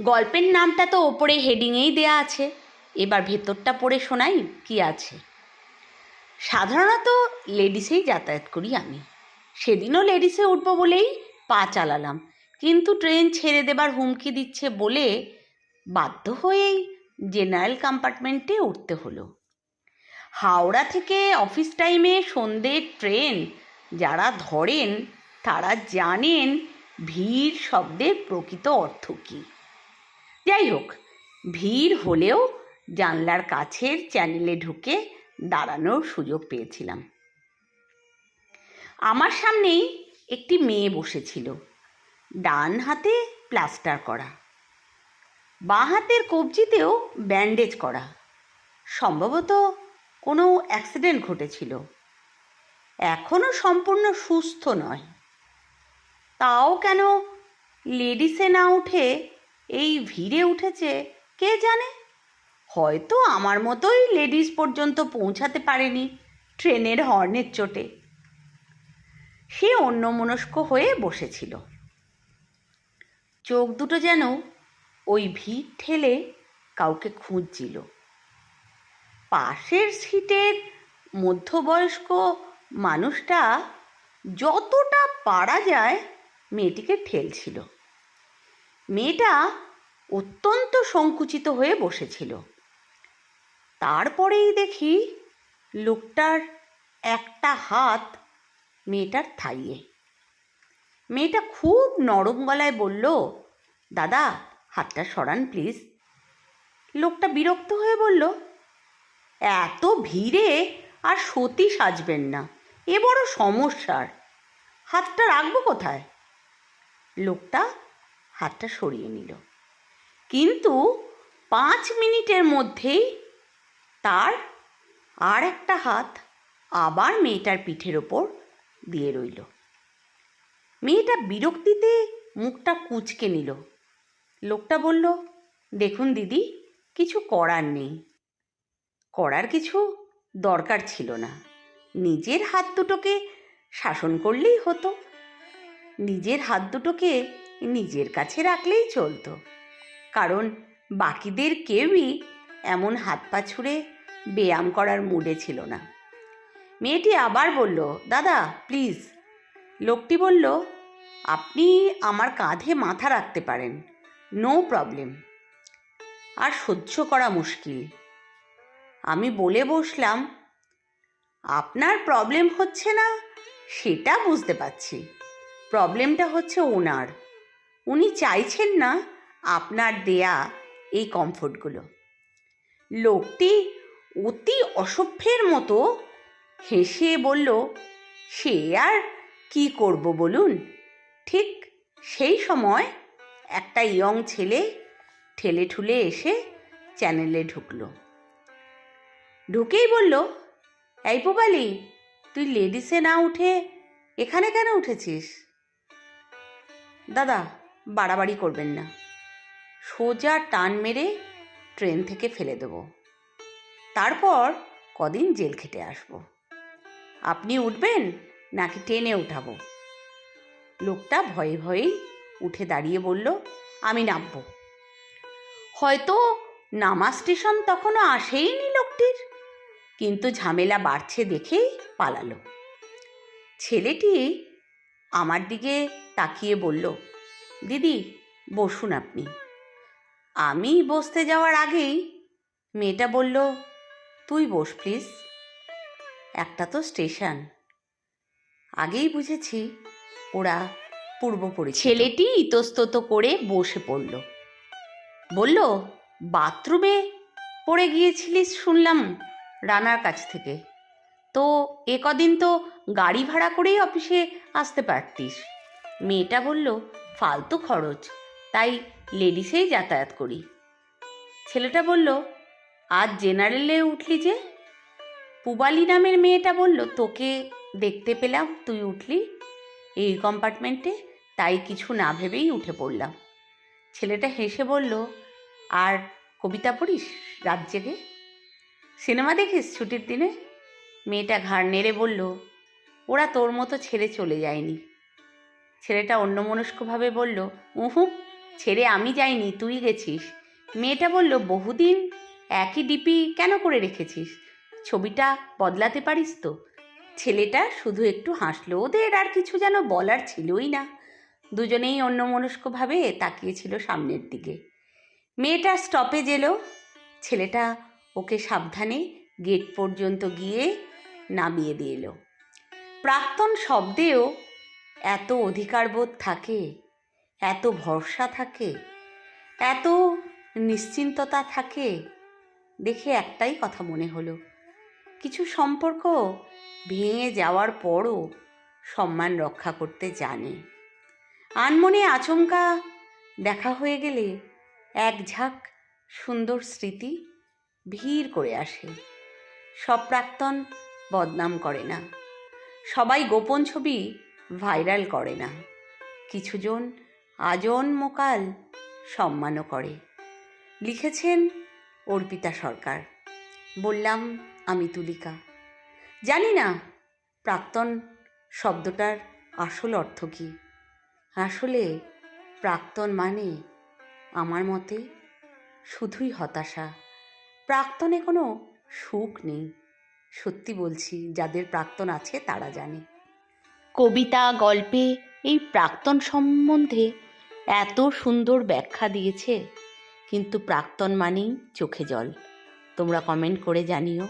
গল্পের নামটা তো ওপরে হেডিংয়েই দেয়া আছে। এবার ভেতরটা পড়ে শোনাই কি আছে। সাধারণত লেডিসেই যাতায়াত করি আমি। সেদিনও লেডিসে উঠবো বলেই পা চালালাম। কিন্তু ট্রেন ছেড়ে দেবার হুমকি দিচ্ছে বলে বাধ্য হয়েই জেনারেল কম্পার্টমেন্টে উঠতে হলো। হাওড়া থেকে অফিস টাইমে সন্ধ্যের ট্রেন, যারা ধরেন তারা জানেন ভিড় শব্দের প্রকৃত অর্থ কী। যাই হোক, ভিড় হলেও জানলার কাছের চ্যানেলে ঢুকে দাঁড়ানোর সুযোগ পেয়েছিলাম। আমার সামনেই একটি মেয়ে বসেছিল, ডান হাতে প্লাস্টার করা, বাঁ হাতের কবজিতেও ব্যান্ডেজ করা। সম্ভবত কোনো অ্যাক্সিডেন্ট ঘটেছিল। এখনও সম্পূর্ণ সুস্থ নয়। তাও কেন লেডিসে না উঠে এই ভিড়ে উঠেছে, কে জানে? হয়তো আমার মতোই লেডিস পর্যন্ত পৌঁছাতে পারেনি ট্রেনের হর্নের চোটে। সে অন্যমনস্ক হয়ে বসেছিল। চোখ দুটো যেন ওই ভিড় ঠেলে কাউকে খুঁজছিল। পাশের সিটের মধ্যবয়স্ক মানুষটা যতটা পারা যায় মেয়েটিকে ঠেলছিল। মেয়েটা অত্যন্ত সংকুচিত হয়ে বসেছিল। তারপরেই দেখি লোকটার একটা হাত মেয়েটার থাইয়ে। মেয়েটা খুব নরম গলায় বলল, দাদা, হাতটা সরান প্লিজ। লোকটা বিরক্ত হয়ে বলল, এত ভিড়ে আর সতী সাজবেন না, এ বড় সমস্যার। হাতটা রাখব কোথায়? লোকটা হাতটা সরিয়ে নিল। কিন্তু পাঁচ মিনিটের মধ্যেই তার আর একটা হাত আবার মেয়েটার পিঠের ওপর দিয়ে রইল। মেয়েটা বিরক্তিতে মুখটা কুঁচকে নিল। লোকটা বলল, দেখুন দিদি, কিছু করার নেই। করার কিছু দরকার ছিল না। নিজের হাত দুটোকে শাসন করলেই হতো। নিজের হাত দুটোকে নিজের কাছে রাখলেই চলতো। কারণ বাকিদের কেউই এমন হাত পা ছুঁড়ে ব্যায়াম করার মুডে ছিল না। মেয়েটি আবার বলল, দাদা, প্লিজ। লোকটি বলল, আপনি আমার কাঁধে মাথা রাখতে পারেন। No problem. আর সহ্য করা মুশকিল। আমি বলে বসলাম, আপনার প্রবলেম হচ্ছে না, সেটা বুঝতে পারছি। প্রবলেমটা হচ্ছে ওনার। উনি চাইছেন না আপনার দেয়া এই কমফোর্টগুলো। লোকটি অতি অসভ্যের মতো হেসে বলল, সে আর কি করব বলুন? ঠিক সেই সময় একটা ইয়ং ছেলে ঠেলে ঠুলে এসে চ্যানেলে ঢুকল। ঢুকেই বলল, এই পোপালি, তুই লেডিসে না উঠে এখানে কেন উঠেছিস? দাদা বাড়াবাড়ি করবেন না। সোজা টান মেরে ট্রেন থেকে ফেলে দেবো। তারপর কদিন জেল খেটে আসব। আপনি উঠবেন নাকি ট্রেনে উঠাবো? লোকটা ভয়ে ভয়েই উঠে দাঁড়িয়ে বলল, আমি নামবো। হয়তো নামা স্টেশন তখনও আসেইনি লোকটির, কিন্তু ঝামেলা বাড়ছে দেখেই পালালো। ছেলেটি আমার দিকে তাকিয়ে বলল দিদি, বসুন আপনি। আমি বসতে যাওয়ার আগেই মেয়েটা বলল, তুই বস প্লিজ। একটা তো স্টেশন। আগেই বুঝেছি ওরা পূর্ব পরিচিত। ছেলেটি ইতস্তত করে বসে পড়ল। বলল, বাথরুমে পড়ে গিয়েছিলিস শুনলাম রানার কাছ থেকে। তো এ কদিন তো গাড়ি ভাড়া করেই অফিসে আসতে পারতিস। মেয়েটা বলল ফালতু খরচ। তাই লেডিসেই যাতায়াত করি। ছেলেটা বলল, আজ জেনারেলে উঠলি যে? পুবালি নামের মেয়েটা বলল, তোকে দেখতে পেলাম, তুই উঠলি। এই কম্পার্টমেন্টে তাই কিছু না ভেবেই উঠে পড়লাম। ছেলেটা হেসে বলল, আর কবিতা পড়িস রাত জেগে সিনেমা দেখিস ছুটির দিনে? মেয়েটা ঘাড় নেড়ে বলল, ওরা তোর মতো ছেড়ে চলে যায়নি। ছেলেটা অন্যমনস্কভাবে বলল, উহু, ছেড়ে আমি যাইনি, তুই গেছিস। মেয়েটা বলল, বহুদিন? একই ডিপি কেন করে রেখেছিস? ছবিটা বদলাতে পারিস তো? ছেলেটা শুধু একটু হাসলো, ওদের আর কিছু যেন বলার ছিলই না। দুজনেই অন্যমনস্কভাবে তাকিয়েছিল সামনের দিকে। মেয়েটা স্টপেজ এলো। ছেলেটা ওকে সাবধানে গেট পর্যন্ত গিয়ে নামিয়ে দিয়ে এলো। প্রাক্তন শব্দেও এত অধিকারবোধ থাকে, এত ভরসা থাকে, এত নিশ্চিন্ততা থাকে, দেখে একটাই কথা মনে হলো। কিছু সম্পর্ক ভেঙে যাওয়ার পরও সম্মান রক্ষা করতে জানে। আনমনে আচমকা দেখা হয়ে গেলে এক ঝাঁক সুন্দর স্মৃতি ভিড় করে আসে। সব প্রাক্তন বদনাম করে না। সবাই গোপন ছবি ভাইরাল করে না। কিছুজন আজন্মকাল সম্মানও করে। লিখেছেন অর্পিতা সরকার। বললাম, আমি তুলিকা। জানি না, প্রাক্তন শব্দটার আসল অর্থ কী। আসলে প্রাক্তন মানে আমার মতে শুধুই হতাশা। প্রাক্তনে কোনো সুখ নেই। সত্যি বলছি, যাদের প্রাক্তন আছে তারা জানে। কবিতা, গল্পে এই প্রাক্তন সম্বন্ধে এত সুন্দর ব্যাখ্যা দিয়েছে, কিন্তু প্রাক্তন মানেই চোখে জল। তোমরা কমেন্ট করে জানিও।